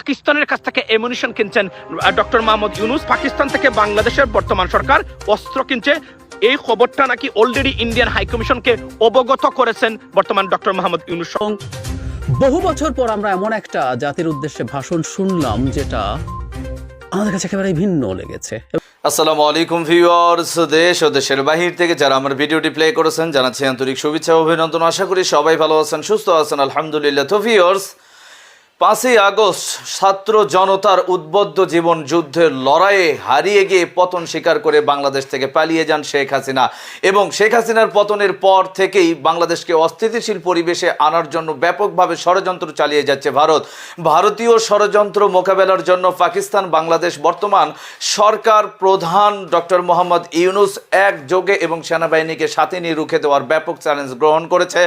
পাকিস্তানের কাছ থেকে এমুনিশন কিনছেন ডক্টর মোহাম্মদ ইউনুস। পাকিস্তান থেকে বাংলাদেশের বর্তমান সরকার অস্ত্র কিনছে। এই খবরটা নাকি অলরেডি ইন্ডিয়ান হাই কমিশনকে অবগত করেছেন বর্তমান ডক্টর মোহাম্মদ ইউনুস। বহু বছর পর আমরা এমন একটা জাতির উদ্দেশ্যে ভাষণ শুনলাম যেটা আমাদের কাছে একেবারে ভিন্ন লেগেছে। আসসালামু আলাইকুম ভিউয়ার্স দেশ ও দেশের বাহির থেকে যারা আমার ভিডিওটি প্লে করেছেন জানাচ্ছি আন্তরিক শুভেচ্ছা অভিনন্দন। আশা করি সবাই ভালো আছেন সুস্থ আছেন। আলহামদুলিল্লাহ। তো ভিউয়ার্স পাঁচই আগস্ট ছাত্র জনতার উদ্বুদ্ধ জীবন যুদ্ধের লড়াইয়ে হারিয়ে গিয়ে পতন স্বীকার করে বাংলাদেশ থেকে পালিয়ে যান শেখ হাসিনা। এবং শেখ হাসিনার পতনের পর থেকেই বাংলাদেশকে অস্থিতিশীল পরিবেশে আনার জন্য ব্যাপকভাবে ষড়যন্ত্র চালিয়ে যাচ্ছে ভারত। ভারতীয় ষড়যন্ত্র মোকাবেলার জন্য পাকিস্তান, বাংলাদেশ বর্তমান সরকার প্রধান ডক্টর মোহাম্মদ ইউনুস একযোগে এবং সেনাবাহিনীকে সাথে নিয়ে রুখে দেওয়ার ব্যাপক চ্যালেঞ্জ গ্রহণ করেছে।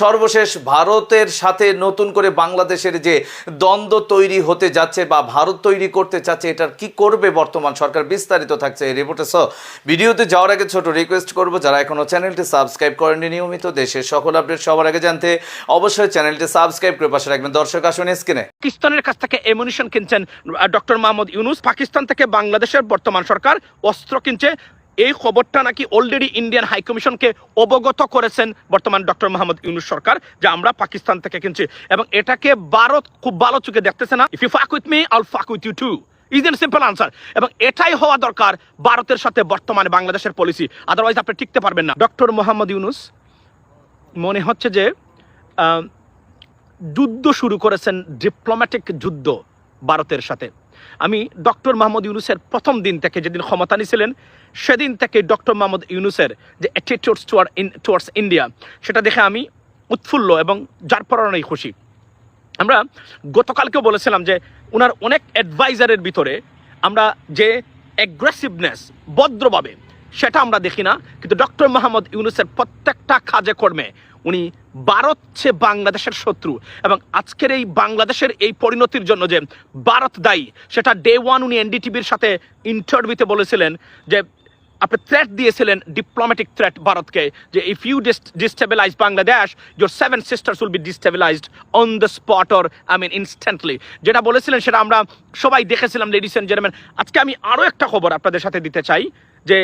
সর্বশেষ ভারতের সাথে নতুন করে বাংলাদেশের যে দ্বন্দ্ব তৈরি হতে যাচ্ছে বা ভারত তৈরি করতে চাচ্ছে, এটার কি করবে বর্তমান সরকার বিস্তারিত থাকছে এই রিপোর্টে সো ভিডিওতে যাওয়ার আগে ছোট রিকোয়েস্ট করব, যারা এখনও চ্যানেলটি সাবস্ক্রাইব করেননি, নিয়মিত দেশের সকল আপডেট সবার আগে জানতে অবশ্যই চ্যানেলটি সাবস্ক্রাইব করে পাশে রাখবেন। দর্শক, আসুন স্ক্রিনে পাকিস্তানের কাছ থেকে এমুনিশন কিনছেন ডক্টর মাহমুদ ইউনুস। পাকিস্তান থেকে বাংলাদেশের বর্তমান সরকার অস্ত্র কিনছে এই খবরটা নাকি অলরেডি ইন্ডিয়ান হাই কমিশনকে অবগত করেছেন বর্তমান ডক্টর মোহাম্মদ ইউনুস সরকার, যে আমরা পাকিস্তান থেকে কিনছি। এবং এটাকে ভারত খুব ভালো চোখে দেখতেছে না। If you fuck with me I'll fuck with you too is an simple answer এবং এটাই হওয়া দরকার ভারতের সাথে বর্তমানে বাংলাদেশের পলিসি আদারওয়াইজ আপনি টিকতে পারবেন না। ডক্টর মোহাম্মদ ইউনুস, মনে হচ্ছে যে যুদ্ধ শুরু করেছেন ডিপ্লোম্যাটিক যুদ্ধ ভারতের সাথে। আমি ডক্টর মাহমুদ ইউনুসের প্রথম দিন থেকে যেদিন ক্ষমতা নিয়েছিলেন সেদিন থেকে ডক্টর মাহমুদ ইউনুসের যে attitudes toward in towards India সেটা দেখে আমি উৎফুল্ল এবং যার পরনেই খুশি। আমরা গতকালকেও বলেছিলাম যে ওনার অনেক অ্যাডভাইজারের ভিতরে আমরা যে অ্যাগ্রেসিভনেস ভদ্রভাবে সেটা আমরা দেখি না, কিন্তু ডক্টর মোহাম্মদ ইউনুসের প্রত্যেকটা কাজে কর্মে উনি ভারত হচ্ছে বাংলাদেশের শত্রু এবং আজকের এই বাংলাদেশের এই পরিণতির জন্য যে ভারত দায়ী, সেটা ডে ওয়ান উনি এনডিটিভির সাথে ইন্টারভিউতে বলেছিলেন যে আপনি থ্রেট দিয়েছিলেন ডিপ্লোম্যাটিক থ্রেট ভারতকে, যে if you destabilise Bangladesh your seven sisters will be destabilised on the spot or I mean instantly যেটা বলেছিলেন সেটা আমরা সবাই দেখেছিলাম লেডিস অ্যান্ড জেন্টলম্যান আজকে আমি আরও একটা খবর আপনাদের সাথে দিতে চাই, যে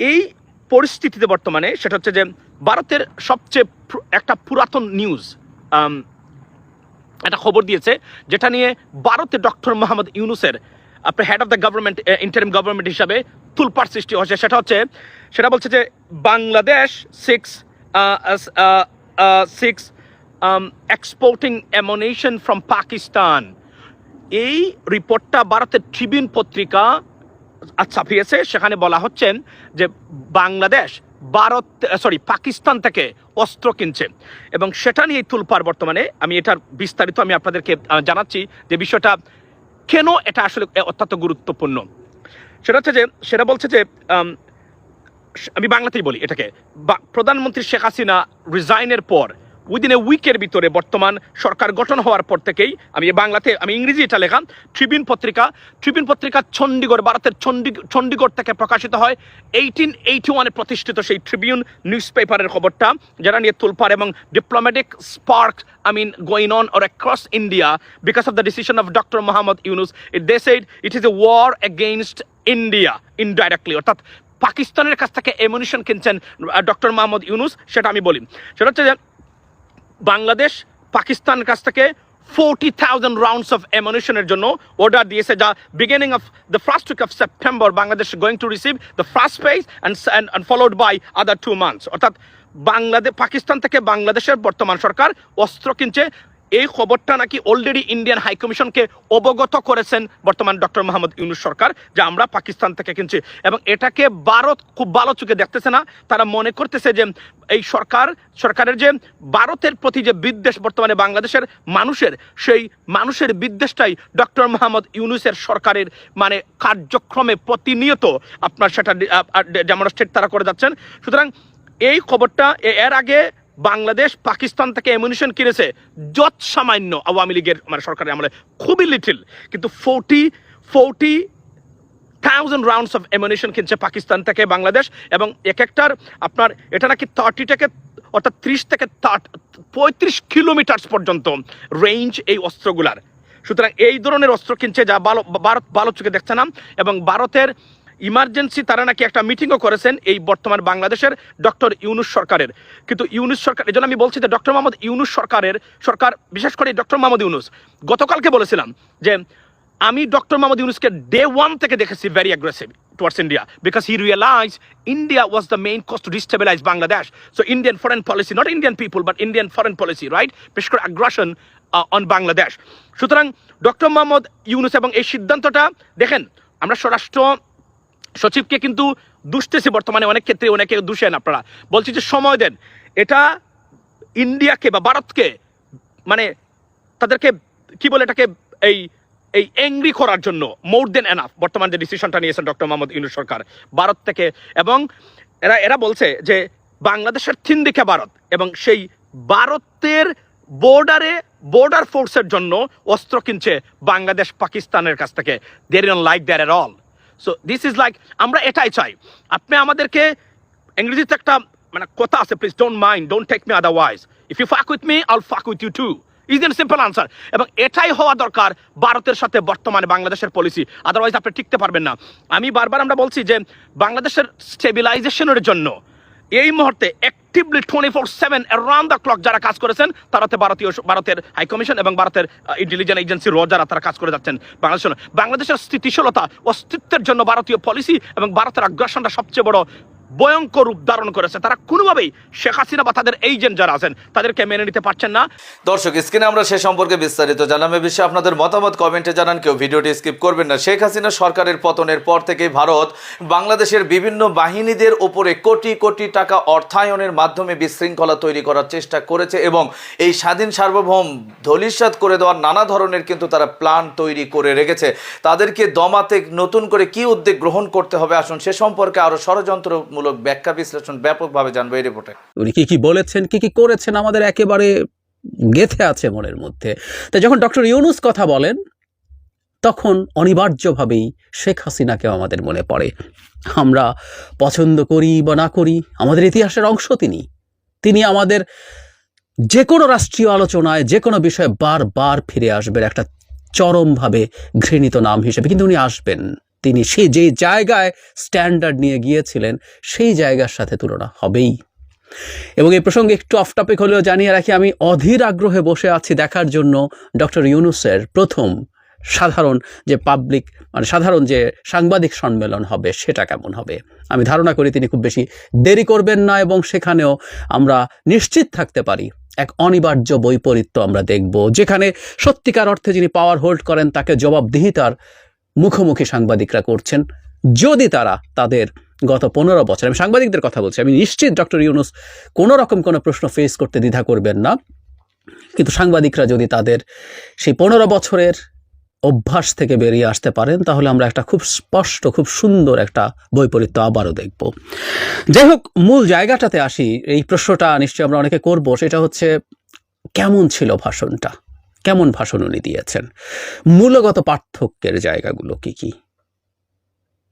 এই পরিস্থিতিতে বর্তমানে সেটা হচ্ছে যে ভারতের সবচেয়ে একটা পুরাতন নিউজ একটা খবর দিয়েছে যেটা নিয়ে ভারতে ডক্টর মোহাম্মদ ইউনুসের আপনার head of the government interim government হিসাবে তুলপার সৃষ্টি হয়েছে। সেটা হচ্ছে, সেটা বলছে যে Bangladesh seeks seeks exporting ammunition from Pakistan এই রিপোর্টটা ভারতের ট্রিবিউন পত্রিকা ছাপিয়েছে। সেখানে বলা হচ্ছেন যে বাংলাদেশ ভারত, সরি, পাকিস্তান থেকে অস্ত্র কিনছে। এবং সেটা নিয়ে তুলপার বর্তমানে। আমি এটার বিস্তারিত আমি আপনাদেরকে জানাচ্ছি যে বিষয়টা কেন এটা আসলে অত্যন্ত গুরুত্বপূর্ণ। সেটা হচ্ছে যে, সেটা বলছে যে, আমি বাংলাতেই বলি এটাকে। প্রধানমন্ত্রী শেখ হাসিনা রিজাইনের পর উইদিন এ উইকের ভিতরে বর্তমান সরকার গঠন হওয়ার পর থেকেই আমি বাংলাতে আমি ইংরেজি এটা লেখা ট্রিবিউন পত্রিকা ট্রিবিউন পত্রিকা চণ্ডীগড় ভারতের চণ্ডী- চণ্ডীগড় থেকে প্রকাশিত হয় এইটিন এইটি ওয়ানে প্রতিষ্ঠিত সেই ট্রিবিউন নিউজ পেপারের খবরটা যারা নিয়ে তুলপার এবং diplomatic spark mean, going on or across India because of the decision of Dr. Muhammad Yunus. It, they said it is a war against India indirectly. অর্থাৎ পাকিস্তানের কাছ থেকে এমুনিশন কিনছেন ডক্টর মোহাম্মদ ইউনুস সেটা আমি বলি সেটা হচ্ছে যে বাংলাদেশ পাকিস্তানের কাছ থেকে ফোরটি থাউজেন্ড রাউন্ডস অফ এমুনিশনের জন্য অর্ডার দিয়েছে, যা beginning of the first week of September Bangladesh going to receive the first phase and followed by other two months অর্থাৎ বাংলাদেশ পাকিস্তান থেকে বাংলাদেশের বর্তমান সরকার অস্ত্র কিনছে এই খবরটা নাকি অলরেডি ইন্ডিয়ান হাই কমিশনকে অবগত করেছেন বর্তমান ডক্টর মোহাম্মদ ইউনুস সরকার, যে আমরা পাকিস্তান থেকে কিনছি। এবং এটাকে ভারত খুব ভালো চোখে দেখতেছে না। তারা মনে করতেছে যে এই সরকার, সরকারের যে ভারতের প্রতি যে বিদ্বেষ বর্তমানে বাংলাদেশের মানুষের, সেই মানুষের বিদ্বেষটাই ডক্টর মোহাম্মদ ইউনুসের সরকারের মানে কার্যক্রমে প্রতিনিয়ত আপনার সেটা ডেমনস্ট্রেট তারা করে যাচ্ছেন। সুতরাং এই খবরটা এর আগে বাংলাদেশ পাকিস্তান থেকে এমুনিশন কিনেছে। যত সামান্য আওয়ামী লীগের মানে সরকারের আমলে খুবই লিটিল কিন্তু forty forty thousand rounds of ammunition কিনছে পাকিস্তান থেকে বাংলাদেশ এবং এক একটার আপনার এটা নাকি থার্টি থেকে, অর্থাৎ ত্রিশ থেকে থার্ট পঁয়ত্রিশ কিলোমিটার পর্যন্ত রেঞ্জ এই অস্ত্রগুলার। সুতরাং এই ধরনের অস্ত্র কিনছে যা ভালো ভারত ভালো চোখে দেখছে না এবং ভারতের ইমার্জেন্সি তারা নাকি একটা মিটিংও করেছেন এই বর্তমান বাংলাদেশের ডক্টর ইউনুস সরকারের কিন্তু ইউনুস সরকার এই জন্য আমি বলছি যে ডক্টর মোহাম্মদ ইউনুস সরকারের সরকার বিশেষ করে ডক্টর মোহাম্মদ ইউনুস গতকালকে বলেছিলাম যে আমি ডক্টর মোহাম্মদ ইউনুসকে ডে ওয়ান থেকে দেখেছি very aggressive towards India because he realized India was the main cause to destabilize Bangladesh. So Indian foreign policy, not Indian people, but Indian foreign policy, right? বিশেষ করে uh, on Bangladesh. সুতরাং doctor Mohammad Yunus এবং এই সিদ্ধান্তটা দেখেন আমরা স্বরাষ্ট্র সচিবকে কিন্তু দুষতেছি বর্তমানে অনেক ক্ষেত্রে অনেকে দুষেন আপনারা। বলছি যে সময় দেন। এটা ইন্ডিয়াকে বা ভারতকে মানে তাদেরকে কি বলে এটাকে এই এই এংরি করার জন্য মোর দেন এনাফ বর্তমান যে ডিসিশনটা নিয়েছেন ডক্টর মোহাম্মদ ইউনুস সরকার, ভারত থেকে। এবং এরা এরা বলছে যে বাংলাদেশের তিন দিকে ভারত এবং সেই ভারতের বর্ডারে বর্ডার ফোর্সের জন্য অস্ত্র কিনছে বাংলাদেশ পাকিস্তানের কাছ থেকে। There in like there are also this is like আমরা এটাই চাই। আপনি আমাদেরকে ইংরেজিতে একটা মানে কথা আছে please don't mind don't take me otherwise if you fuck with me I'll fuck with you too is an simple answer এবং এটাই হওয়া দরকার ভারতের সাথে বর্তমানে বাংলাদেশের পলিসি আদারওয়াইজ আপনি টিকতে পারবেন না। আমি বারবার আমরা বলছি যে, বাংলাদেশের স্টেবিলাইজেশনের জন্য এই মুহূর্তে actively twenty four seven around the clock যারা কাজ করেছেন, তারাতে ভারতীয় ভারতের হাইকমিশন এবং ভারতের ইন্টেলিজেন্স এজেন্সি র যারা তারা কাজ করে যাচ্ছেন। বাংলাদেশের বাংলাদেশের স্থিতিশীলতা, অস্তিত্বের জন্য ভারতীয় পলিসি এবং ভারতের আগ্রাসনটা সবচেয়ে বড় ভয়ঙ্কর রূপ ধারণ করেছে। তারা কোনোভাবেই শেখ হাসিনা বা তাদের এজেন্ট যারা আছেন, তাদেরকে মেনে নিতে পারছেন না। দর্শক, স্ক্রিনে আমরা সে সম্পর্কে বিস্তারিত জানাম এ বিষয়ে আপনাদের মতামত কমেন্টে জানান। কেউ ভিডিওটি স্কিপ করবেন না। শেখ হাসিনা সরকারের পতনের পর থেকেই ভারত বাংলাদেশের বিভিন্ন বাহিনীদের উপরে কোটি কোটি টাকা অর্থায়নের মাধ্যমে বিশৃঙ্খলা তৈরি করার চেষ্টা করেছে এবং এই স্বাধীন সার্বভৌম ধলিস্বাদ করে দেওয়ার নানা ধরনের কিন্তু তারা প্ল্যান তৈরি করে রেখেছে। তাদেরকে দমাতে নতুন করে কি উদ্যোগ গ্রহণ করতে হবে? আসুন সে সম্পর্কে আরও ষড়যন্ত্রমূলক ব্যাখ্যা বিশ্লেষণ ব্যাপকভাবে জানব এই রিপোর্টে উনি কি কি বলেছেন, কি কি করেছেন, আমাদের একেবারে গেথে আছে মনের মধ্যে। তাই যখন ডক্টর ইউনুস কথা বলেন, তখন অনিবার্যভাবেই শেখ হাসিনাকেও আমাদের মনে পড়ে। আমরা পছন্দ করি বা না করি, আমাদের ইতিহাসের অংশ তিনি। তিনি আমাদের যে কোনো রাষ্ট্রীয় আলোচনায়, যে কোনো বিষয়ে বারবার ফিরে আসবেন, একটা চরমভাবে ঘৃণিত নাম হিসেবে। কিন্তু উনি আসবেন। তিনি সেই যে জায়গায় স্ট্যান্ডার্ড নিয়ে গিয়েছিলেন, সেই জায়গার সাথে তুলনা হবেই। এবং এই প্রসঙ্গে একটু অফ টপিক হলেও জানিয়ে রাখি, আমি অধীর আগ্রহে বসে আছি দেখার জন্য ডক্টর ইউনুসের প্রথম সাধারণ যে পাবলিক মানে সাধারণ যে সাংবাদিক সম্মেলন হবে, সেটা কেমন হবে? আমি ধারণা করি তিনি খুব বেশি দেরি করবেন না এবং সেখানেও আমরা নিশ্চিত থাকতে পারি। এক অনিবার্য বৈপরীত্য আমরা দেখব, যেখানে সত্যিকার অর্থে যিনি পাওয়ার হোল্ড করেন, তাকে জবাবদিহিতার মুখোমুখি সাংবাদিকরা করছেন। যদি তারা তাদের গত পনেরো বছর, আমি সাংবাদিকদের কথা বলছি, আমি নিশ্চিত ডক্টর ইউনুস কোনো রকম কোনো প্রশ্ন ফেস করতে দ্বিধা করবেন না। কিন্তু সাংবাদিকরা যদি তাদের সেই পনেরো বছরের অভ্যাস থেকে বেরিয়ে আসতে পারেন, তাহলে আমরা একটা খুব স্পষ্ট, খুব সুন্দর একটা বৈপরীত্য আবারও দেখব। যাই হোক, মূল জায়গাটাতে আসি। এই প্রশ্নটা নিশ্চয়ই আমরা অনেকে করব, সেটা হচ্ছে কেমন ছিল ভাষণটা? কেমন ভাষণ উনি দিয়েছেন? মূলগত পার্থক্যের জায়গাগুলো কি কি?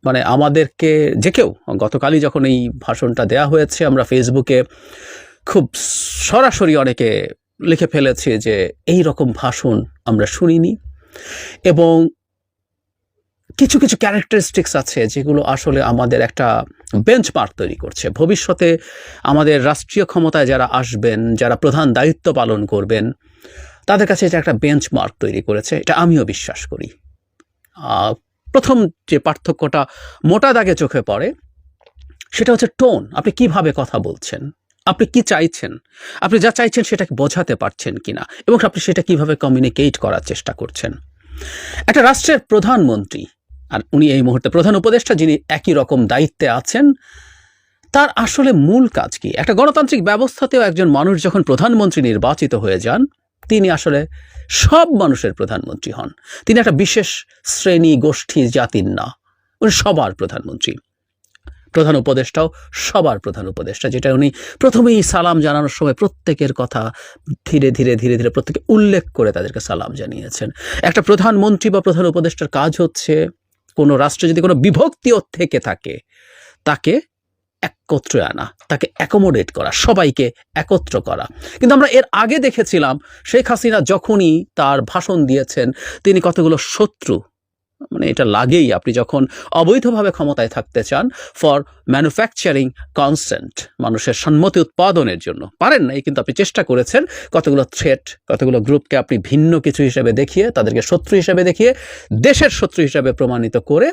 মানে আমাদেরকে, যে কেউ, গতকালই যখন এই ভাষণটা দেয়া হয়েছে, আমরা ফেসবুকে খুব সরাসরি অনেকে লিখে ফেলেছি যে এই রকম ভাষণ আমরা শুনিনি এবং কিছু কিছু ক্যারেক্টারিস্টিক্স আছে যেগুলো আসলে আমাদের একটা বেঞ্চমার্ক তৈরি করছে। ভবিষ্যতে আমাদের রাষ্ট্রীয় ক্ষমতায় যারা আসবেন, যারা প্রধান দায়িত্ব পালন করবেন তাদের কাছে এটা একটা বেঞ্চমার্ক তৈরি করেছে, এটা আমিও বিশ্বাস করি। প্রথম যে পার্থক্যটা মোটা দাগে চোখে পড়ে, সেটা হচ্ছে টোন আপনি কীভাবে কথা বলছেন, আপনি কি চাইছেন, আপনি যা চাইছেন সেটাকে বোঝাতে পারছেন কিনা, এবং আপনি সেটা কীভাবে কমিউনিকেট করার চেষ্টা করছেন। একটা রাষ্ট্রের প্রধানমন্ত্রী, আর উনি এই মুহূর্তে প্রধান উপদেষ্টা, যিনি একই রকম দায়িত্বে আছেন, তার আসলে মূল কাজ কি? একটা গণতান্ত্রিক ব্যবস্থাতেও একজন মানুষ যখন প্রধানমন্ত্রী নির্বাচিত হয়ে যান তিনি আসলে সব মানুষের প্রধানমন্ত্রী হন। তিনি একটা বিশেষ শ্রেণি গোষ্ঠী জাতির না, উনি সবার প্রধানমন্ত্রী। প্রধান উপদেষ্টাও সবার প্রধান উপদেষ্টা, যেটা উনি প্রথমেই সালাম জানানোর সময় প্রত্যেকের কথা ধীরে ধীরে ধীরে ধীরে প্রত্যেকে উল্লেখ করে তাদেরকে সালাম জানিয়েছেন। একটা প্রধানমন্ত্রী বা প্রধান উপদেষ্টার কাজ হচ্ছে কোনো রাষ্ট্রে যদি কোনো বিভক্তিও থেকে থাকে, তাকে একত্রে আনা, তাকে অ্যাকোমোডেট করা, সবাইকে একত্র করা। কিন্তু আমরা এর আগে দেখেছিলাম, শেখ হাসিনা যখনই তার ভাষণ দিয়েছেন, তিনি কতগুলো শত্রু মানে এটা লাগেই আপনি যখন অবৈধভাবে ক্ষমতায় থাকতে চান ফর ম্যানুফ্যাকচারিং কনসেন্ট মানুষের সম্মতি উৎপাদনের জন্য। পারেন নাই, কিন্তু আপনি চেষ্টা করেছেন, কতগুলো থ্রেট কতগুলো গ্রুপকে আপনি ভিন্ন কিছু হিসেবে দেখিয়ে, তাদেরকে শত্রু হিসেবে দেখিয়ে, দেশের শত্রু হিসেবে প্রমাণিত করে